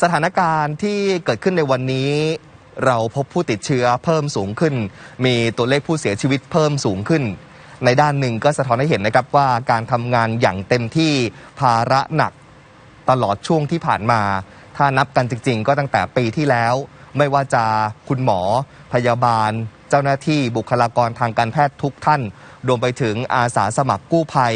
สถานการณ์ที่เกิดขึ้นในวันนี้เราพบผู้ติดเชื้อเพิ่มสูงขึ้น มีตัวเลขผู้เสียชีวิตเพิ่มสูงขึ้น ในด้านหนึ่งก็สะท้อนให้เห็นนะครับว่าการทำงานอย่างเต็มที่ภาระหนักตลอดช่วงที่ผ่านมา ถ้านับกันจริง ๆ ก็ตั้งแต่ปีที่แล้ว ไม่ว่าจะคุณหมอ พยาบาล เจ้าหน้าที่บุคลากรทางการแพทย์ทุกท่าน รวมไปถึงอาสาสมัครกู้ภัย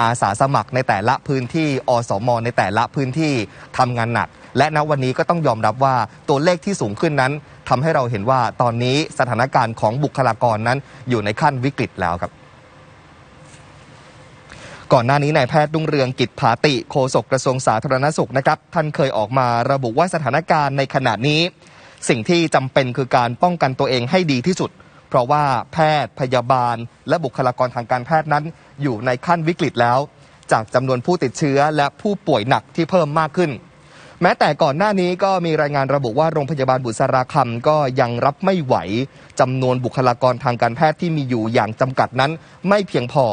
อาสาสมัครในแต่ละพื้นที่ อสม ในแต่ละพื้นที่ทำงานหนัก และณวันนี้ก็ต้องยอมรับว่าตัวเลขที่สูงขึ้นนั้นทำให้เราเห็นว่าตอนนี้สถานการณ์ของบุคลากรนั้นอยู่ในขั้นวิกฤตแล้วครับก่อนหน้านี้นายแพทย์ดุงเรืองกิจผาติโฆษกกระทรวงสาธารณสุขนะครับ ท่านเคยออกมาระบุว่าสถานการณ์ในขณะนี้ สิ่งที่จำเป็นคือการป้องกันตัวเองให้ดีที่สุด ราะว่าแพทย์พยาบาล และบุคลากรทางการแพทย์นั้น อยู่ในขั้นวิกฤตแล้ว จากจำนวนผู้ติดเชื้อและผู้ป่วยหนักที่เพิ่มมากขึ้น แม้แต่ก่อนหน้านี้ก็มีรายงานระบุว่าโรงพยาบาลบุษราคำก็ยังรับไม่ไหวจำนวนบุคลากรทางการแพทย์ที่มีอยู่อย่างจำกัดนั้น ไม่เพียงพอ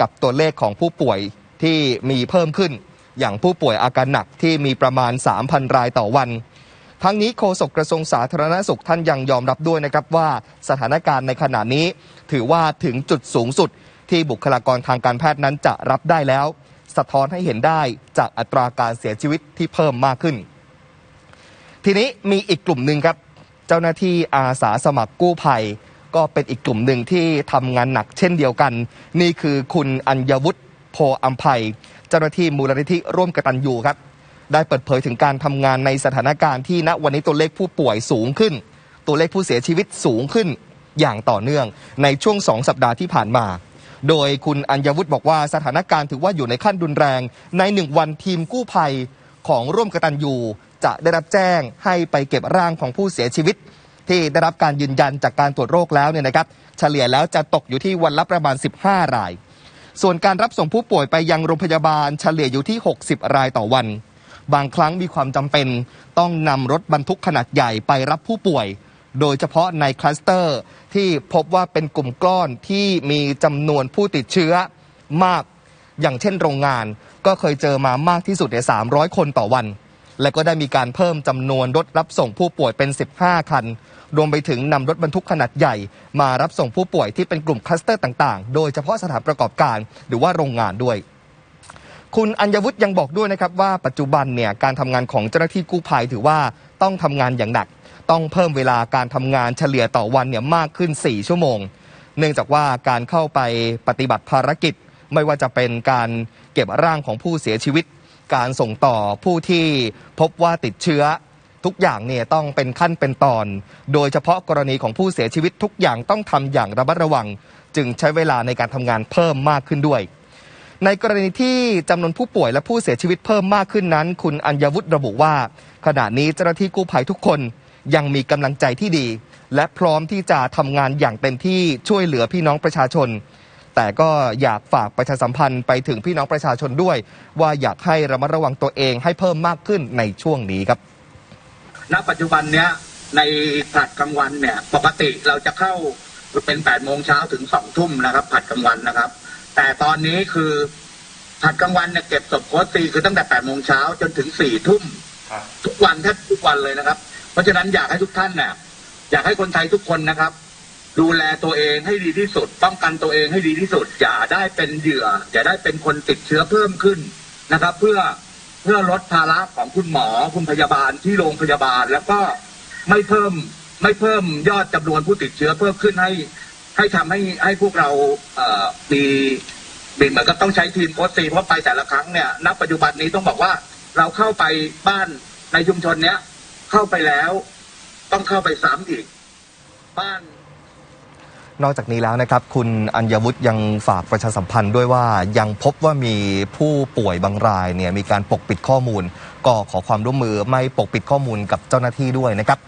กับตัวเลขของผู้ป่วยที่มีเพิ่มขึ้น อย่างผู้ป่วยอาการหนักที่มีประมาณ 3,000 รายต่อวัน ทั้งนี้โฆษกกระทรวงสาธารณสุขท่านยังยอมรับด้วยนะครับว่าสถานการณ์ในขณะนี้ ถือว่าถึงจุดสูงสุด ที่บุคลากรทางการแพทย์นั้นจะรับได้แล้ว สะท้อนให้เห็นได้จากอัตราการเสียชีวิตที่เพิ่มมากขึ้น ทีนี้มีอีกกลุ่มหนึ่งครับ เจ้าหน้าที่อาสาสมัครกู้ภัย ก็เป็นอีกกลุ่มหนึ่งที่ทำงานหนักเช่นเดียวกัน นี่คือคุณอัญวุฒิโพอัมภัย เจ้าหน้าที่มูลนิธิร่วมกตัญญูครับ ได้เปิดเผยถึงการทำงานในสถานการณ์ที่ณวันนี้ตัวเลขผู้ป่วยสูงขึ้น ตัวเลขผู้เสียชีวิตสูงขึ้นอย่างต่อเนื่องในช่วงสองสัปดาห์ที่ผ่านมา โดยคุณอัญวุฒิบอกว่าสถานการณ์ถือว่าอยู่ในขั้นรุนแรง ในหนึ่งวันทีมกู้ภัยของร่วมกตัญญูจะได้รับแจ้งให้ไปเก็บร่างของผู้เสียชีวิต ที่ได้รับการยืนยันจากการตรวจโรคแล้วเนี่ยนะครับ เฉลี่ยแล้วจะตกอยู่ที่วันละประมาณ 15 ราย ส่วนการรับส่งผู้ป่วยไปยังโรงพยาบาลเฉลี่ยอยู่ที่ 60 รายต่อวัน บางครั้งมีความจำเป็น ต้องนำรถบรรทุกขนาดใหญ่ไปรับผู้ป่วย โดยเฉพาะในคลัสเตอร์ที่พบว่าเป็นกลุ่มก้อนที่มีจำนวนผู้ติดเชื้อมากอย่างเช่นโรงงาน ก็เคยเจอมามากที่สุดใน300 คนต่อวัน และก็ได้มีการเพิ่มจำนวนรถรับส่งผู้ป่วยเป็น 15 คัน รวมไปถึงนำรถบรรทุกขนาดใหญ่ มารับส่งผู้ป่วยที่เป็นกลุ่มคลัสเตอร์ต่าง ๆ โดยเฉพาะสถานประกอบการ หรือว่าโรงงานด้วย คุณอัญวุฒิยังบอกด้วยนะครับว่าปัจจุบันเนี่ยการทำงานของเจ้าหน้าที่กู้ภัยถือว่าต้องทำงานอย่างหนัก ต้องเพิ่มเวลาการทำงานเฉลี่ยต่อวันเนี่ยมากขึ้น 4 ชั่วโมง เนื่องจากว่าการเข้าไปปฏิบัติภารกิจ ไม่ว่าจะเป็นการเก็บร่างของผู้เสียชีวิต การส่งต่อผู้ที่พบว่าติดเชื้อทุกอย่างเนี่ยต้องเป็นขั้นเป็นตอน โดยเฉพาะกรณีของผู้เสียชีวิตทุกอย่างต้องทำอย่างระมัดระวัง จึงใช้เวลาในการทำงานเพิ่มมากขึ้นด้วย ในกรณีที่จำนวนผู้ป่วยและผู้เสียชีวิตเพิ่มมากขึ้นนั้น คุณอัญวุฒิระบุว่า ขณะนี้เจ้าหน้าที่กู้ภัยทุกคนยังมีกำลังใจที่ดี และพร้อมที่จะทำงานอย่างเต็มที่ช่วยเหลือพี่น้องประชาชน แต่ก็อยากฝากประชาสัมพันธ์ไปถึงพี่น้องประชาชนด้วย ว่าอยากให้ระมัดระวังตัวเองให้เพิ่มมากขึ้นในช่วงนี้ครับ ณ ปัจจุบันเนี้ยในผัดกลางวันเนี่ยปกติเราจะเข้าเป็นแปดโมงเช้าถึงสองทุ่มนะครับผัดกลางวันนะครับ แต่ตอนนี้คือผัดกลางวันเนี่ยเก็บศพโคตรีคือตั้งแต่แปดโมงเช้าจนถึงสี่ทุ่มทุกวันแทบทุกวันเลยนะครับ เพราะฉะนั้นอยากให้ทุกท่านเนี่ยอยากให้คนไทยทุกคนนะครับ ดูแลตัวเองให้ดีที่สุด ป้องกันตัวเองให้ดีที่สุด อย่าได้เป็นเหยื่อ อย่าได้เป็นคนติดเชื้อเพิ่มขึ้นนะครับ เพื่อเพื่อลดภาระของคุณหมอคุณพยาบาลที่โรงพยาบาล แล้วก็ไม่เพิ่มไม่เพิ่มยอดจำนวนผู้ติดเชื้อเพิ่มขึ้นให้ ให้ทำให้ให้พวกเราเอ่อมีมีเหมือนก็ต้องใช้ทีมโค้ชซีเพราะไปแต่ละครั้งเนี่ยณปัจจุบันนี้ต้องบอกว่าเราเข้าไปบ้านในชุมชนเนี้ยเข้าไปแล้ว ต้องเข้าไปซ้ำอีก บ้านนอกจากนี้แล้วนะครับ คุณอัญวุฒิยังฝากประชาสัมพันธ์ด้วยว่ายังพบว่ามีผู้ป่วยบางรายเนี่ยมีการปกปิดข้อมูล ก็ขอความร่วมมือไม่ปกปิดข้อมูลกับเจ้าหน้าที่ด้วยนะครับ